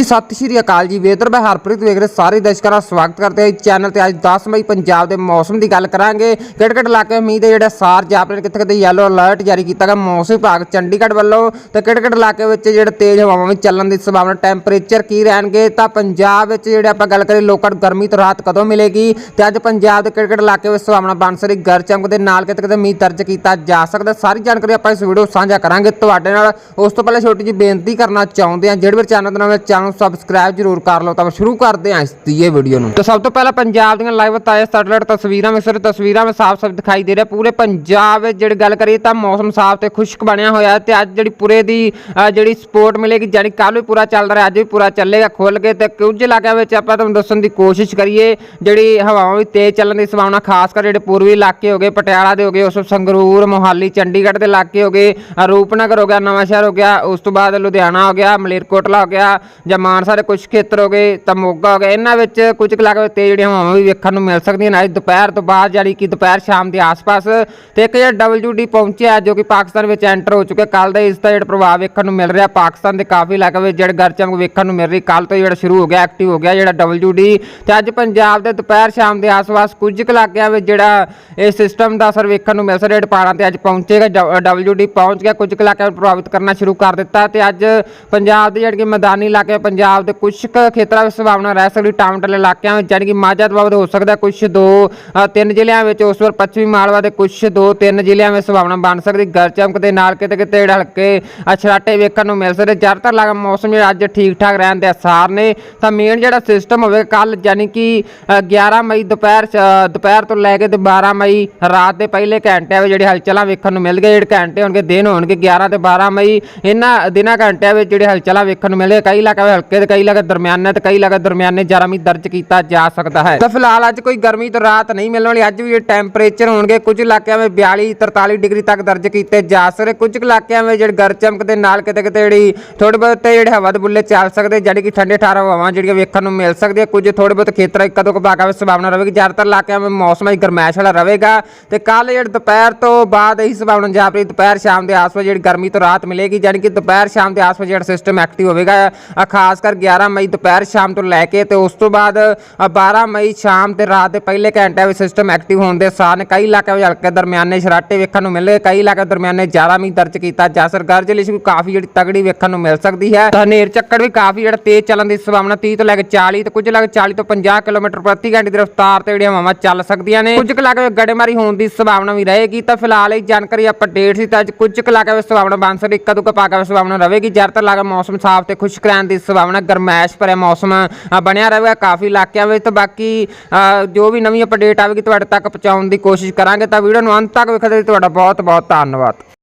ਜੀ, ਸਤਿ ਸ਼੍ਰੀ ਅਕਾਲ ਜੀ। ਵੇਦਰ ਮੈਂ ਹਰਪ੍ਰੀਤ ਵੇਖ ਰਹੇ। ਸਾਰੇ ਦਰਸ਼ਕਾਂ ਦਾ ਸਵਾਗਤ ਕਰਦੇ ਹਾਂ ਚੈਨਲ ਤੇ। ਅੱਜ 10 ਮਈ ਪੰਜਾਬ ਦੇ ਮੌਸਮ ਦੀ ਗੱਲ ਕਰਾਂਗੇ। ਕਿਹੜੇ ਕਿਹੜੇ ਇਲਾਕੇ ਵਿੱਚ ਮੀਂਹ ਦੇ ਜਿਹੜੇ ਸਾਰ ਜਾਪਰੇ ਕਿੱਥੇ ਕਿਤੇ ਯੈਲੋ ਅਲਰਟ ਜਾਰੀ ਕੀਤਾ ਗਿਆ। ਮੌਸਮ ਵਿਭਾਗ ਚੰਡੀਗੜ੍ਹ ਵੱਲੋਂ ਤੇ ਕਿਹੜੇ ਕਿਹੜੇ ਇਲਾਕੇ ਵਿੱਚ ਜਿਹੜੇ ਤੇਜ਼ ਹਵਾਵਾਂ ਵਿੱਚ ਚੱਲਣ ਦੀ ਸੰਭਾਵਨਾ ਟੈਂਪਰੇਚਰ ਕੀ ਰਹਿਣਗੇ? ਤਾਂ ਪੰਜਾਬ ਵਿੱਚ ਜਿਹੜੇ ਆਪਾਂ ਗੱਲ ਕਰੀਏ, ਲੋਕਾਂ ਨੂੰ ਗਰਮੀ ਤੋਂ ਰਾਹਤ ਕਦੋਂ ਮਿਲੇਗੀ? ਤੇ ਅੱਜ ਪੰਜਾਬ ਦੇ ਕਿਹੜੇ ਕਿਹੜੇ ਇਲਾਕੇ ਵਿੱਚ ਸੰਭਾਵਨਾ ਬਣ ਸਕਦੀ ਗਰ ਚਮਕ ਦੇ ਨਾਲ ਕਿਤੇ ਕਿਤੇ ਮੀਂਹ ਦਰਜ ਕੀਤਾ ਜਾ ਸਕਦਾ। ਸਾਰੀ ਜਾਣਕਾਰੀ ਆਪਾਂ ਇਸ ਵੀਡੀਓ ਸਾਂਝਾ ਕਰਾਂਗੇ ਤੁਹਾਡੇ ਨਾਲ। ਉਸ ਤੋਂ ਪਹਿਲਾਂ ਛੋਟੀ ਜਿਹੀ ਬੇਨਤੀ ਕਰਨਾ ਚਾਹੁੰਦੇ ਹਾਂ। ਜਿਹੜੇ ਵੀ ਚੈਨਲ ਦੇ ਨਾਲ ਚੈਨਲ ਨੂੰ ਸਬਸਕ੍ਰਾਈਬ ਜ਼ਰੂਰ ਕਰ ਲਓ ਤਾਂ ਸ਼ੁਰੂ ਕਰਦੇ ਹਾਂ ਇਸ ਦੀ ਇਹ ਵੀਡੀਓ ਨੂੰ। ਤਾਂ ਸਭ ਤੋਂ ਪਹਿਲਾਂ ਪੰਜਾਬ ਦੀਆਂ ਲਾਈਵ ਤਾਜ਼ਾ ਸੈਟਲਾਈਟ ਤਸਵੀਰਾਂ ਵਿੱਚ ਸਿਰ ਤਸਵੀਰਾਂ ਵਿੱਚ ਸਾਫ਼-ਸਾਫ਼ ਦਿਖਾਈ ਦੇ ਰਿਹਾ। ਪੂਰੇ ਪੰਜਾਬ ਵਿੱਚ ਜਿਹੜੀ ਗੱਲ ਕਰੀਏ ਤਾਂ ਮੌਸਮ ਸਾਫ਼ ਤੇ ਖੁਸ਼ਕ ਬਣਿਆ ਹੋਇਆ ਹੈ ਤੇ ਅੱਜ ਜਿਹੜੀ ਪੂਰੇ ਦੀ ਜਿਹੜੀ ਸਪੋਰਟ ਮਿਲੇਗੀ ਜਾਨੀ ਕੱਲ ਵੀ ਪੂਰਾ ਚੱਲ ਰਿਹਾ, ਅੱਜ ਵੀ ਪੂਰਾ ਚੱਲੇਗਾ ਖੁੱਲ ਕੇ ਤੇ ਕੁਝ ਇਲਾਕਿਆਂ ਵਿੱਚ ਆਪਾਂ ਤੁਹਾਨੂੰ ਦੱਸਣ ਦੀ ਕੋਸ਼ਿਸ਼ ਕਰੀਏ, ਜਿਹੜੀ ਹਵਾਵਾਂ ਵੀ ਤੇਜ਼ ਚੱਲਣ ਦੀ ਸੰਭਾਵਨਾ, ਖਾਸ ਕਰ ਜਿਹੜੇ ਪੂਰਬੀ ਇਲਾਕੇ ਹੋ ਗਏ, ਪਟਿਆਲਾ ਦੇ ਹੋ ਗਏ, ਉਸ ਸੰਗਰੂਰ, ਮੋਹਾਲੀ, ਚੰਡੀਗੜ੍ਹ ਦੇ ਇਲਾਕੇ ਹੋ ਗਏ, ਰੂਪਨਗਰ ਹੋ ਗਿਆ ਨਵਾਂ ਸ਼ਹਿਰ ਹੋ ਗਿਆ, ਉਸ ਤੋਂ ਬਾਅਦ ਲੁਧਿਆਣਾ ਹੋ ਗਿਆ, ਮਲੇਰਕੋਟਲਾ ਹੋ ਗਿਆ ਜਾਂ ਮਾਨਸਾ ਦੇ ਕੁਝ ਖੇਤਰ ਹੋ ਗਏ, ਤਾਂ ਮੋਗਾ ਹੋ ਗਿਆ, ਇਹਨਾਂ ਵਿੱਚ ਕੁਝ ਕੁ ਇਲਾਕੇ ਵਿੱਚ ਤੇਜ਼ ਜਿਹੜੀਆਂ ਹਵਾਵਾਂ ਵੀ ਵੇਖਣ ਨੂੰ ਮਿਲ ਸਕਦੀਆਂ ਨੇ, ਅੱਜ ਦੁਪਹਿਰ ਤੋਂ ਬਾਅਦ ਜਿਹੜੀ ਕਿ ਦੁਪਹਿਰ ਸ਼ਾਮ ਦੇ ਆਸ-ਪਾਸ, ਤੇ ਇੱਕ ਜਿਹੜਾ WD ਪਹੁੰਚਿਆ ਜੋ ਕਿ ਪਾਕਿਸਤਾਨ ਵਿੱਚ ਐਂਟਰ ਹੋ ਚੁੱਕਿਆ ਕੱਲ ਦਾ ਇਸ ਦਾ ਜਿਹੜਾ ਪ੍ਰਭਾਵ ਵੇਖਣ ਨੂੰ ਮਿਲ ਰਿਹਾ, ਪਾਕਿਸਤਾਨ ਦੇ ਕਾਫੀ ਇਲਾਕੇ ਵਿੱਚ ਜਿਹੜਾ ਗਰਚਮਕ ਵੇਖਣ ਨੂੰ ਮਿਲ ਰਹੀ ਕੱਲ ਤੋਂ ਜਿਹੜਾ ਸ਼ੁਰੂ ਹੋ ਗਿਆ ਐਕਟਿਵ ਹੋ ਗਿਆ ਜਿਹੜਾ WD ਤੇ ਅੱਜ ਪੰਜਾਬ ਦੇ ਦੁਪਹਿਰ ਸ਼ਾਮ ਦੇ ਆਸ-ਪਾਸ ਕੁਝ ਕੁ ਇਲਾਕਿਆਂ ਵਿੱਚ ਜਿਹੜਾ ਇਹ ਸਿਸਟਮ ਦਾ ਅਸਰ ਵੇਖਣ ਨੂੰ ਮਿਲ ਸਕਦਾ, ਜਿਹੜਾ ਪਹਾੜਾਂ ਤੇ ਅੱਜ ਪਹੁੰਚੇਗਾ WD ਪਹੁੰਚ ਗਿਆ, ਕੁਝ ਕੁ ਇਲਾਕਿਆਂ ਨੂੰ ਪ੍ਰਭਾਵਿਤ ਕਰਨਾ ਸ਼ੁਰੂ ਕਰ ਦਿੱਤਾ, ਤੇ ਅੱਜ ਪੰਜਾਬ ਦੇ ਜਿਹੜੇ ਕਿ ਮੈਦਾਨੀ ਇਲਾਕੇ ਪੰਜਾਬ ਦੇ ਕੁਝ ਕੁ ਖੇਤਰਾਂ ਵਿੱਚ ਸੰਭਾਵਨਾ ਰਹਿ ਸਕਦੀ ਟਾਊਨਟਲ ਇਲਾਕਿਆਂ ਵਿੱਚ ਜਾਣੀ ਕਿ ਮਾਝਾ ਤੋਂ ਹੋ ਸਕਦਾ ਕੁਝ ਦੋ ਤਿੰਨ ਜ਼ਿਲ੍ਹਿਆਂ ਵਿੱਚ ਉਸ ਵਾਰ ਪੱਛਮੀ ਮਾਲਵਾ ਦੇ ਕੁਝ ਦੋ ਤਿੰਨ ਜ਼ਿਲ੍ਹਿਆਂ ਵਿੱਚ ਸੰਭਾਵਨਾ ਬਣ ਸਕਦੀ ਗਰਚਮਕ ਦੇ ਨਾਲ ਕਿਤੇ ਕਿਤੇ ਜਿਹੜੇ ਹਲਕੇ ਅਛਰਾਟੇ ਵੇਖਣ ਨੂੰ ਮਿਲ ਸਕਦੇ ਜ਼ਿਆਦਾਤਰ ਲੱਗਾ ਮੌਸਮ ਜਿਹੜਾ ਅੱਜ ਠੀਕ ਠਾਕ ਰਹਿਣ ਦੇ ਅਸਾਰ ਨੇ ਤਾਂ ਮੇਨ ਜਿਹੜਾ ਸਿਸਟਮ ਹੋਵੇ ਕੱਲ ਯਾਨੀ ਕਿ ਅ, 11 ਮਈ ਦੁਪਹਿਰ ਦੁਪਹਿਰ ਤੋਂ ਲੈ ਕੇ ਤੇ 12 ਮਈ ਰਾਤ ਦੇ ਪਹਿਲੇ ਘੰਟਿਆਂ ਵਿੱਚ ਜਿਹੜੇ ਹਲਚਲਾਂ ਵੇਖਣ ਨੂੰ ਮਿਲ ਗਏ ਜਿਹੜੇ ਘੰਟੇ ਹੋਣਗੇ ਦਿਨ ਹੋਣਗੇ 11 ਤੇ 12 ਮਈ ਇਹਨਾਂ ਦਿਨਾਂ ਘੰਟਿਆਂ ਵਿੱਚ ਜਿਹੜੇ ਹਲਚਲਾਂ ਵੇਖਣ ਨੂੰ ਮਿਲੇ ਕਈ ਇਲਾਕਿਆਂ ਵਿੱਚ ਹਲਕੇ ਤੇ ਕਈ ਇਲਾਕੇ ਦਰਮਿਆਨੇ ਤੇ ਕਈ ਇਲਾਕੇ ਦਰਮਿਆਨੇ ਜ਼ਿਆਦਾ ਦਰਜ ਕੀਤਾ ਜਾ ਸਕਦਾ ਹੈ। ਤਾਂ ਫਿਲਹਾਲ ਅੱਜ ਕੋਈ ਗਰਮੀ ਤੋਂ ਰਾਹਤ ਨਹੀਂ ਮਿਲਣ ਵਾਲੀ ਅੱਜ ਵੀ ਇਹ ਟੈਂਪਰੇਚਰ ਹੋਣਗੇ। ਕੁਝ ਇਲਾਕਿਆਂ ਵਿੱਚ 42 43 ਡਿਗਰੀ ਤੱਕ ਦਰਜ ਕੀਤੇ ਜਾ ਸਕਦੇ। ਕੁਝ ਇਲਾਕਿਆਂ ਵਿੱਚ ਜਿਹੜੇ ਗਰ ਚਮਕ ਦੇ ਨਾਲ ਕਿਤੇ ਕਿਤੇ ਜਿਹੜੀ ਥੋੜੇ ਬਹੁਤੇ ਜਿਹੜੇ ਹਵਾ ਦੇ ਬੁੱਲੇ ਚੱਲ ਸਕਦੇ ਜਿਹੜੀ ਕਿ ਠੰਡੇ ਠਾਰ ਹਵਾਵਾਂ ਜਿਹੜੀਆਂ ਵੇਖਣ ਨੂੰ ਮਿਲ ਸਕਦੀਆਂ। ਕੁਝ ਥੋੜੇ ਬਹੁਤ ਖੇਤਰਾਂ ਵਿੱਚ ਕਦੋਂ ਭਾਗਾਂ ਵਿੱਚ ਸੰਭਾਵਨਾ ਰਹੇਗੀ। ਜ਼ਿਆਦਾਤਰ ਇਲਾਕਿਆਂ ਵਿੱਚ ਮੌਸਮ ਹੀ ਗਰਮੈਸ਼ ਵਾਲਾ ਰਹੇਗਾ। ਤੇ ਕੱਲ ਜਿਹੜੇ ਦੁਪਹਿਰ ਤੋਂ ਬਾਅਦ ਇਹੀ ਸੰਭਾਵਨਾ ਜਾਪ ਰਹੀ ਦੁਪਹਿਰ ਸ਼ਾਮ ਦੇ ਆਸ-ਪਾਸ ਜਿਹੜੀ ਗਰਮੀ ਤੋਂ ਰਾਤ ਮਿਲੇਗੀ ਯਾਨੀ ਕਿ ਦੁਪਹਿਰ ਸ਼ਾਮ ਦੇ ਆਸ-ਪਾਸ ਜਿਹੜਾ ਸਿਸਟਮ ਐਕਟਿਵ ਹੋਵੇਗਾ ਅ, ਖਾਸ ਕਰ 11 ਮਈ ਦੁਪਹਿਰ ਸ਼ਾਮ ਤੋਂ ਲੈ ਕੇ ਤੇ ਉਸ ਤੋਂ ਬਾਅਦ ਅ, 12 ਮਈ ਸ਼ਾਮ ਤੇ ਰਾਤ ਦੇ ਪਹਿਲੇ ਘੰਟਿਆਂ ਵਿੱਚ ਸਿਸਟਮ ਐਕਟਿਵ ਹੋਣ ਦੇ ਸਾਰ ਕਈ ਇਲਾਕਿਆਂ ਵਿੱਚ ਹਲਕੇ ਦਰਮਿਆਨੇ ਸ਼ਰਾਟੇ ਵੇਖਣ ਨੂੰ ਮਿਲੇ। ਕਈ ਇਲਾਕਿਆਂ ਦਰਮਿਆਨੇ ਜ਼ਿਆਦਾ ਮੀਂਹ ਦਰਜ ਕੀਤਾ ਜਾ ਸਰਕਾਰ ਜਿਹੜੀ ਸੀ ਕਾਫੀ ਜਿਹੜੀ ਤਗੜੀ ਵੇਖਣ ਨੂੰ ਮਿਲ ਸਕਦੀ ਹੈ। ਤਾਂ ਹਨੇਰ ਚੱਕੜ ਵੀ ਕਾਫੀ ਜਿਹੜਾ ਤੇਜ਼ ਚੱਲਣ ਦੀ ਸੰਭਾਵਨਾ 30 ਤੋਂ ਲੈ ਕੇ 40 ਤੇ ਕੁਝ ਇਲਾਕੇ 40 ਤੋਂ 50 ਕਿਲੋਮੀਟਰ ਪ੍ਰਤੀ ਘੰਟੇ ਦੀ ਰਫ਼ਤਾਰ ਤੇ ਜਿਹੜੀਆਂ ਹਵਾਵਾਂ ਚੱਲ ਸਕਦੀਆਂ ਨੇ। ਕੁਝ ਕੁ ਵਿੱਚ ਗੜੇਮਾਰੀ ਹੋਣ ਦੀ ਸੰਭਾਵਨਾ ਵੀ ਰਹੇਗੀ। ਤਾਂ ਫਿਲਹਾਲ ਇਹ ਜਾਣਕਾਰੀ ਅਪਡੇਟ ਸੀ ਤਾਂ ਅੱਜ ਕੁਝ ਕੁ ਇਲਾਕਿਆਂ ਵਿੱਚ ਸੰਭਾਵਨਾ ਬਣ ਸਕਦੀ ਇੱਕ ਦੋ ਕਪਾਕਾ ਵਿੱਚ ਸੰਭਾਵਨਾ ਰਹੇਗੀ। ਜ਼ਿਆਦਾਤਰ ਇਲਾਕੇ ਮੌਸਮ ਸਾਫ਼ ਤੇ ਖੁਸ਼ਕ ਰਹਿਣ ਦੀ ਸੰਭਾਵਨਾ ਗਰਮੈਸ਼ ਭਰਿਆ ਮੌਸਮ ਅ, ਬਣਿਆ ਰਹੇਗਾ ਕਾਫੀ ਇਲਾਕਿਆਂ ਵਿੱਚ ਤਾਂ ਬਾਕੀ ਜੋ ਵੀ ਨਵੀਂ ਅਪਡੇਟ ਆਵੇਗੀ ਤੁਹਾਡੇ ਤੱਕ ਪਹੁੰਚਾਉਣ ਦੀ ਕੋਸ਼ਿਸ਼ ਕਰਾਂਗੇ ਤਾਂ ਵੀਡੀਓ ਨੂੰ ਅੰਤ ਤੱਕ ਵੇਖਣ ਲਈ ਤੁਹਾਡਾ ਬਹੁਤ ਬਹੁਤ ਧੰਨਵਾਦ।